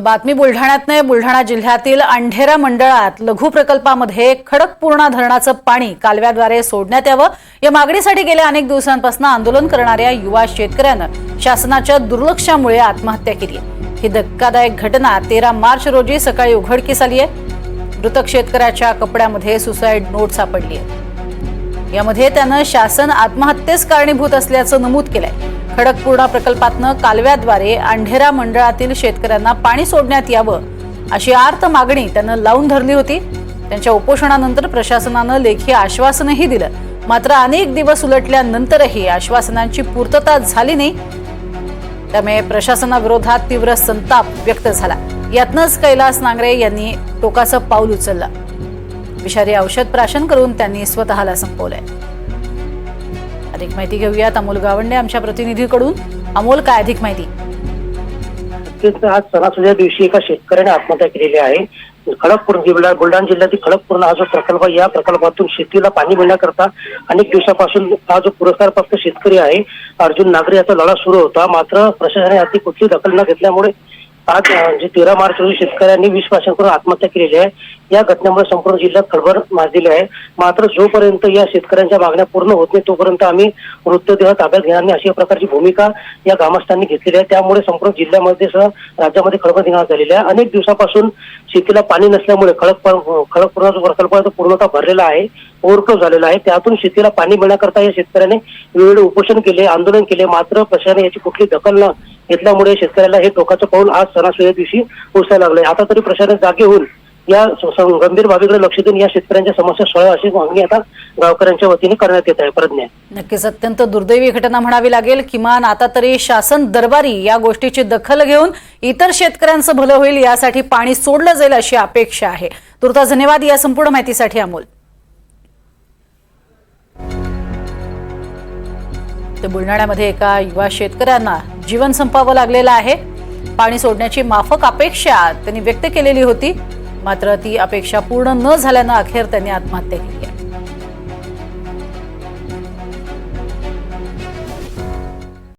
बातमी बुलढाण्यातनं बुलढाणा जिल्ह्यातील अंढेरा मंडळात लघु प्रकल्पामध्ये खडकपूर्णा धरणाचं पाणी कालव्याद्वारे सोडण्यात यावं. या मागणीसाठी गेल्या अनेक दिवसांपासून आंदोलन करणाऱ्या युवा शेतकऱ्यानं शासनाच्या दुर्लक्षामुळे आत्महत्या केली आहे. ही धक्कादायक घटना तेरा मार्च रोजी सकाळी उघडकीस आली आहे. मृतक शेतकऱ्याच्या कपड्यामध्ये सुसाईड नोट सापडली आहे. यामध्ये त्यानं शासन आत्महत्येस कारणीभूत असल्याचं नमूद केलंय. खडकपूर्णा प्रकल्पातनं कालव्याद्वारे अंढेरा मंडळातील शेतकऱ्यांना पाणी सोडण्यात यावं अशी आर्त मागणी त्यानं लावून धरली होती. त्यांच्या उपोषणानंतर प्रशासनानं लेखी आश्वासनही दिलं. मात्र अनेक दिवस उलटल्यानंतरही आश्वासनांची पूर्तता झाली नाही. त्यामुळे प्रशासनाविरोधात तीव्र संताप व्यक्त झाला. यातनंच कैलास नांगरे यांनी टोकाचं पाऊल उचललं. विषारी औषध प्राशन करून त्यांनी स्वतःला संपवलंय. अधिक माहिती घेऊयात. अमोल गावंडे आमच्या प्रतिनिधीकडून. अमोल काय अधिक माहिती? आज सणासुद्या दिवशी एका शेतकऱ्याने आत्महत्या केलेली आहे. खडकपूर जिल्हा बुलढाणा जिल्ह्यातील खडकपूर्ण हा जो प्रकल्प आहे, या प्रकल्पातून शेतीला पाणी मिळण्याकरता अनेक दिवसापासून हा जो पुरस्कार प्राप्त शेतकरी आहे अर्जुन नागरे याचा लढा सुरू होता. मात्र प्रशासनाने याची कुठली दखल न घेतल्यामुळे आज जे तेरा मार्च रोजी शेतकऱ्यांनी विष प्राशन करून आत्महत्या केलेली आहे या घटनेमुळे संपूर्ण जिल्ह्यात खळबळ माजलेली आहे. मात्र जोपर्यंत या शेतकऱ्यांच्या मागण्या पूर्ण होत नाही तोपर्यंत आम्ही मृतदेह ताब्यात घेणार नाही अशा प्रकारची भूमिका या ग्रामस्थांनी घेतलेली आहे. त्यामुळे संपूर्ण जिल्ह्यामध्ये सह राज्यामध्ये खळबळ निर्माण झालेली आहे. अनेक दिवसापासून शेतीला पाणी नसल्यामुळे खडक खडकपूर्ण जो प्रकल्प आहे तो पूर्णतः भरलेला आहे ओव्हरफ्लो झालेला आहे. त्यातून शेतीला पाणी मिळण्याकरता या शेतकऱ्याने वेळोवेळी उपोषण केले आंदोलन केले. मात्र प्रशासनाने याची कुठली दखल न घेतल्यामुळे शेतकऱ्याला हे टोकाचं पाऊल आज सणासुद्या दिवशी पोहोचायला लागलंय. आता तरी प्रशासन जागे होऊन या गंभीर बाबीकडे लक्ष देऊन या शेतकऱ्यांच्या समस्या सोळा अशी मागणी आता गावकऱ्यांच्या वतीने करण्यात येत आहे. प्रज्ञा. नक्कीच अत्यंत दुर्दैवी घटना म्हणावी लागेल. किमान आता तरी शासन दरबारी या गोष्टीची दखल घेऊन इतर शेतकऱ्यांचं भलं होईल यासाठी पाणी सोडलं जाईल अशी अपेक्षा आहे. तुर्ता धन्यवाद या संपूर्ण माहितीसाठी अमोल. तर बुलढाण्यामध्ये एका युवा शेतकऱ्यांना जीवन संपावं लागलेलं आहे. पाणी सोडण्याची माफक अपेक्षा त्यांनी व्यक्त केलेली होती. मात्र ती अपेक्षा पूर्ण न झाल्यानं अखेर त्यांनी आत्महत्या केली